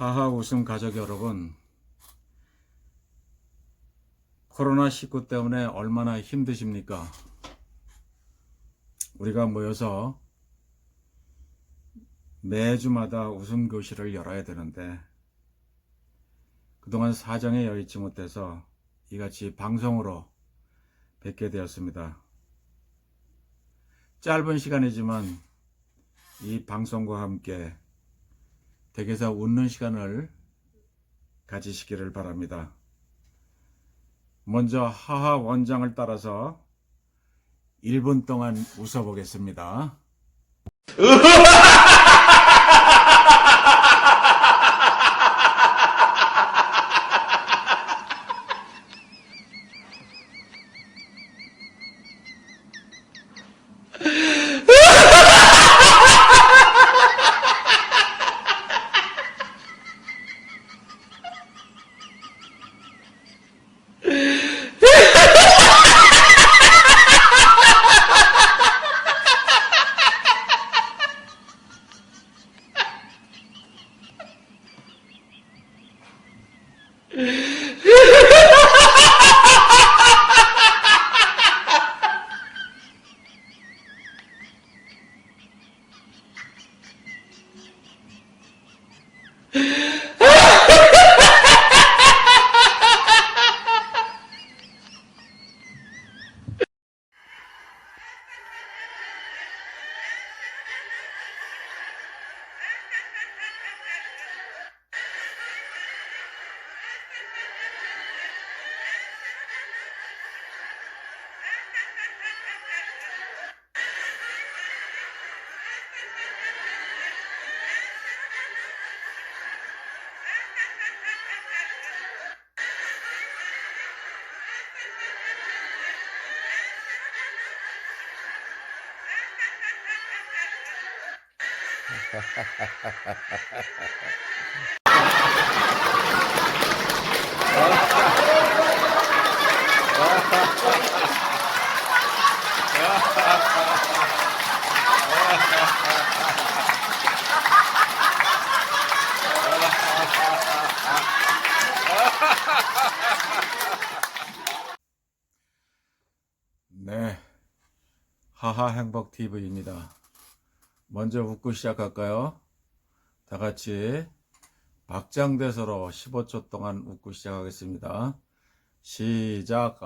하하 웃음 가족 여러분, 코로나19 때문에 얼마나 힘드십니까? 우리가 모여서 매주마다 웃음 교실을 열어야 되는데, 그동안 사정에 여의치 못해서 이같이 방송으로 뵙게 되었습니다. 짧은 시간이지만 이 방송과 함께 댁에서 웃는 시간을 가지시기를 바랍니다. 먼저 하하 원장을 따라서 1분 동안 웃어보겠습니다. 네. 하하 행복 TV입니다. 먼저 웃고 시작할까요? 다 같이 박장대소로 15초 동안 웃고 시작하겠습니다. 시작.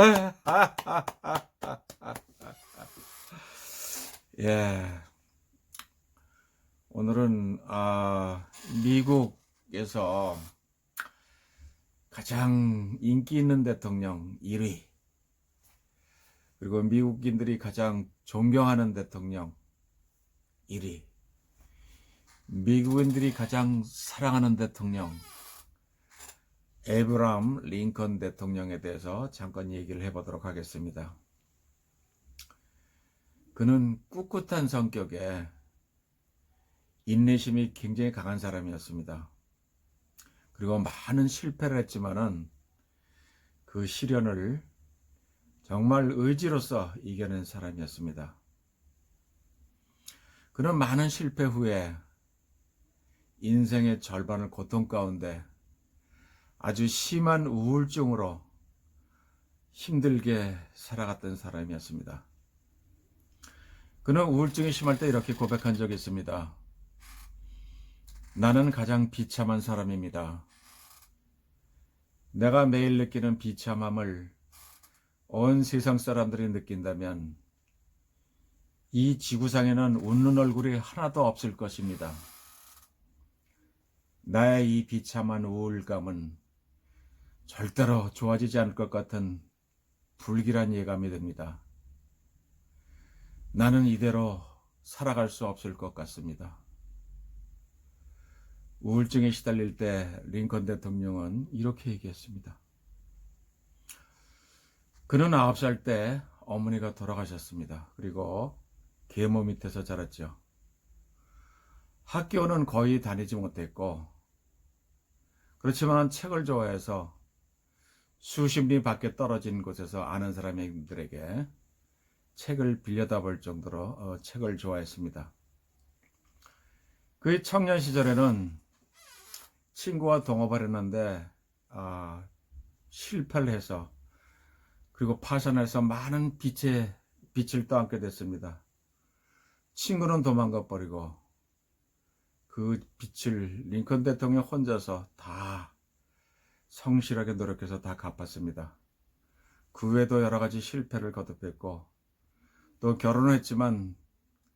예. 오늘은 아, 미국에서 가장 인기 있는 대통령 1위 그리고 미국인들이 가장 존경하는 대통령 1위 미국인들이 가장 사랑하는 대통령 에브람 링컨 대통령에 대해서 잠깐 얘기를 해보도록 하겠습니다. 그는 꿋꿋한 성격에 인내심이 굉장히 강한 사람이었습니다. 그리고 많은 실패를 했지만은 그 시련을 정말 의지로서 이겨낸 사람이었습니다. 그는 많은 실패 후에 인생의 절반을 고통 가운데 아주 심한 우울증으로 힘들게 살아갔던 사람이었습니다. 그는 우울증이 심할 때 이렇게 고백한 적이 있습니다. 나는 가장 비참한 사람입니다. 내가 매일 느끼는 비참함을 온 세상 사람들이 느낀다면 이 지구상에는 웃는 얼굴이 하나도 없을 것입니다. 나의 이 비참한 우울감은 절대로 좋아지지 않을 것 같은 불길한 예감이 듭니다. 나는 이대로 살아갈 수 없을 것 같습니다. 우울증에 시달릴 때 링컨 대통령은 이렇게 얘기했습니다. 그는 아홉 살때 어머니가 돌아가셨습니다. 그리고 계모 밑에서 자랐죠. 학교는 거의 다니지 못했고, 그렇지만 책을 좋아해서 수십 리 밖에 떨어진 곳에서 아는 사람들에게 책을 빌려다 볼 정도로 어, 책을 좋아했습니다. 그의 청년 시절에는 친구와 동업을 했는데 아, 실패를 해서 그리고 파산해서 많은 빛에 빛을 떠안게 됐습니다. 친구는 도망가 버리고 그 빛을 링컨 대통령 혼자서 다 성실하게 노력해서 다 갚았습니다. 그 외에도 여러 가지 실패를 거듭했고 또 결혼을 했지만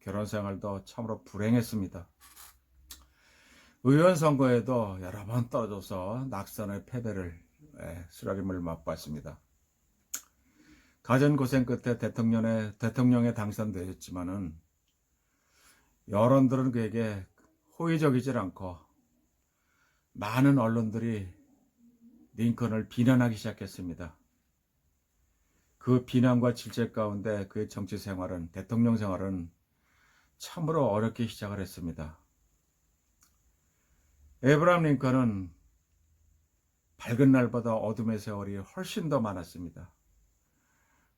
결혼 생활도 참으로 불행했습니다. 의원 선거에도 여러 번 떨어져서 낙선의 패배를 예, 수락임을 맛봤습니다. 가전 고생 끝에 대통령에 대통령에 당선되었지만은 여론들은 그에게 호의적이질 않고 많은 언론들이 링컨을 비난하기 시작했습니다. 그 비난과 질책 가운데 그의 정치 생활은 대통령 생활은 참으로 어렵게 시작을 했습니다. 에브람 링컨은 밝은 날보다 어둠의 세월이 훨씬 더 많았습니다.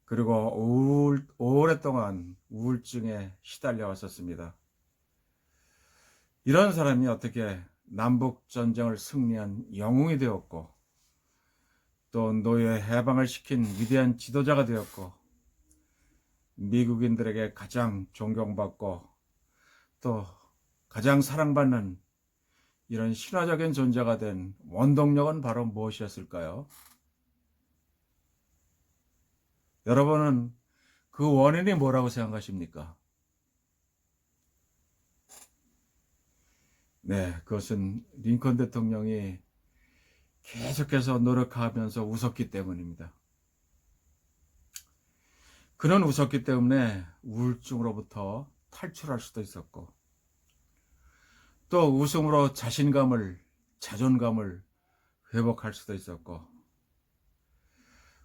그리고 우울, 오랫동안 우울증에 시달려 왔었습니다. 이런 사람이 어떻게 남북 전쟁을 승리한 영웅이 되었고 또 노예 해방을 시킨 위대한 지도자가 되었고 미국인들에게 가장 존경받고 또 가장 사랑받는 이런 신화적인 존재가 된 원동력은 바로 무엇이었을까요? 여러분은 그 원인이 뭐라고 생각하십니까? 네, 그것은 링컨 대통령이 계속해서 노력하면서 웃었기 때문입니다. 그는 웃었기 때문에 우울증으로부터 탈출할 수도 있었고, 또 웃음으로 자신감을, 자존감을 회복할 수도 있었고,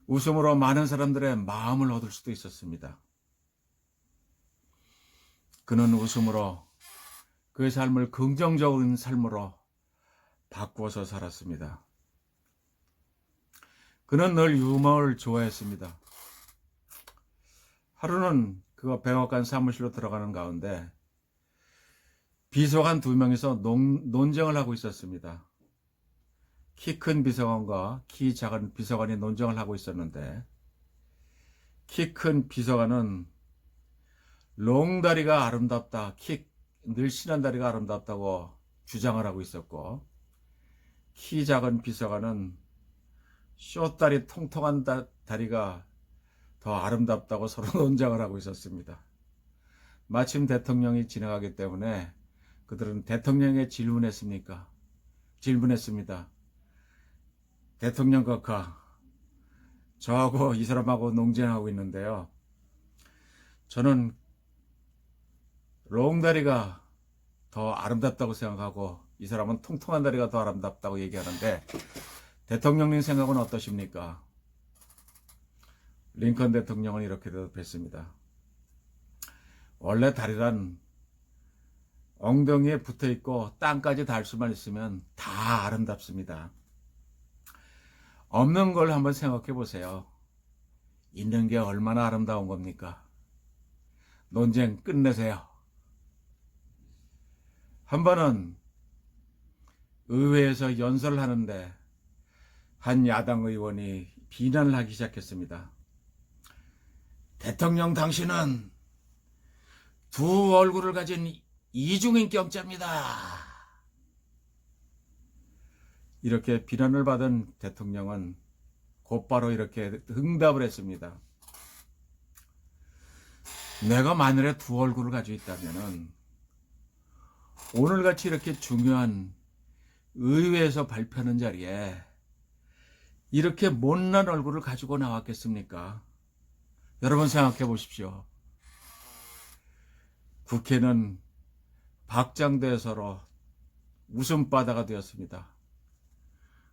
웃음으로 많은 사람들의 마음을 얻을 수도 있었습니다. 그는 웃음으로 그의 삶을 긍정적인 삶으로 바꾸어서 살았습니다. 그는 늘 유머를 좋아했습니다. 하루는 그가 백악관 사무실로 들어가는 가운데 비서관 두 명이서 논, 논쟁을 하고 있었습니다. 키 큰 비서관과 키 작은 비서관이 논쟁을 하고 있었는데 키 큰 비서관은 롱다리가 아름답다, 키 늘씬한 다리가 아름답다고 주장을 하고 있었고 키 작은 비서관은 쇼다리 통통한 다, 다리가 더 아름답다고 서로 논쟁을 하고 있었습니다. 마침 대통령이 지나가기 때문에 그들은 대통령에 질문했습니까? 질문했습니다. 대통령 각하, 저하고 이 사람하고 농쟁하고 있는데요. 저는 롱다리가 더 아름답다고 생각하고 이 사람은 통통한 다리가 더 아름답다고 얘기하는데 대통령님 생각은 어떠십니까? 링컨 대통령은 이렇게 대답했습니다. 원래 다리란 엉덩이에 붙어 있고 땅까지 닿을 수만 있으면 다 아름답습니다. 없는 걸 한번 생각해 보세요. 있는 게 얼마나 아름다운 겁니까? 논쟁 끝내세요. 한 번은 의회에서 연설을 하는데 한 야당 의원이 비난을 하기 시작했습니다. 대통령 당신은 두 얼굴을 가진 이중인격자입니다. 이렇게 비난을 받은 대통령은 곧바로 이렇게 응답을 했습니다. 내가 만일에 두 얼굴을 가지고 있다면은 오늘같이 이렇게 중요한 의회에서 발표하는 자리에 이렇게 못난 얼굴을 가지고 나왔겠습니까? 여러분 생각해 보십시오. 국회는 박장대소로 웃음바다가 되었습니다.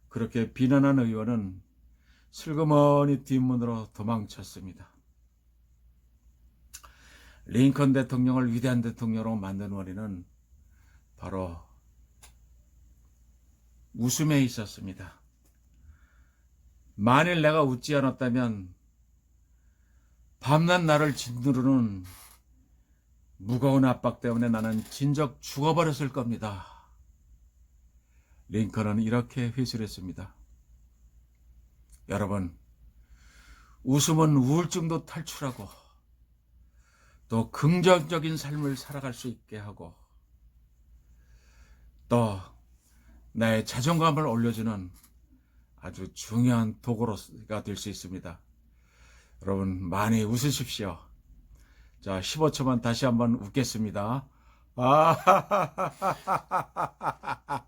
그렇게 비난한 의원은 슬그머니 뒷문으로 도망쳤습니다. 링컨 대통령을 위대한 대통령으로 만든 원인은 바로 웃음에 있었습니다. 만일 내가 웃지 않았다면 밤낮 나를 짓누르는 무거운 압박 때문에 나는 진적 죽어버렸을 겁니다. 링컨은 이렇게 회술했습니다. 여러분, 웃음은 우울증도 탈출하고 또 긍정적인 삶을 살아갈 수 있게 하고 또 나의 자존감을 올려주는 아주 중요한 도구가 될 수 있습니다. 여러분 많이 웃으십시오. 자, 15초만 다시 한번 웃겠습니다.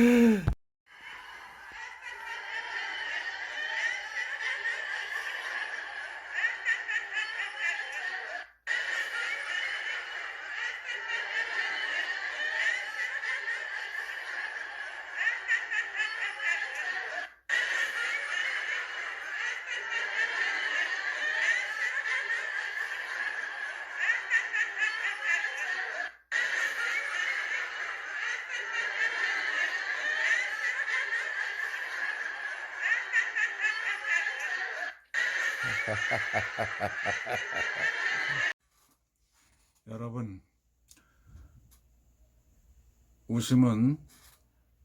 여러분, 웃음은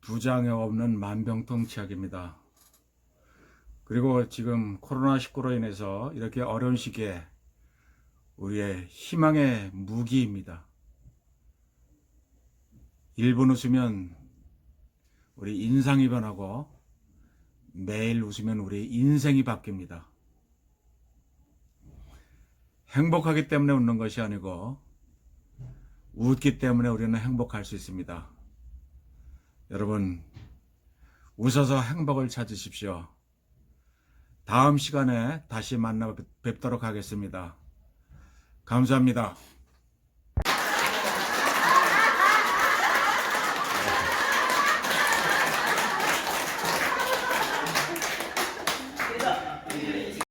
부장에 없는 만병통치약입니다. 그리고 지금 코로나19로 인해서 이렇게 어려운 시기에 우리의 희망의 무기입니다. 1분 웃으면 우리 인상이 변하고 매일 웃으면 우리 인생이 바뀝니다. 행복하기 때문에 웃는 것이 아니고 웃기 때문에 우리는 행복할 수 있습니다. 여러분, 웃어서 행복을 찾으십시오. 다음 시간에 다시 만나 뵙도록 하겠습니다. 감사합니다.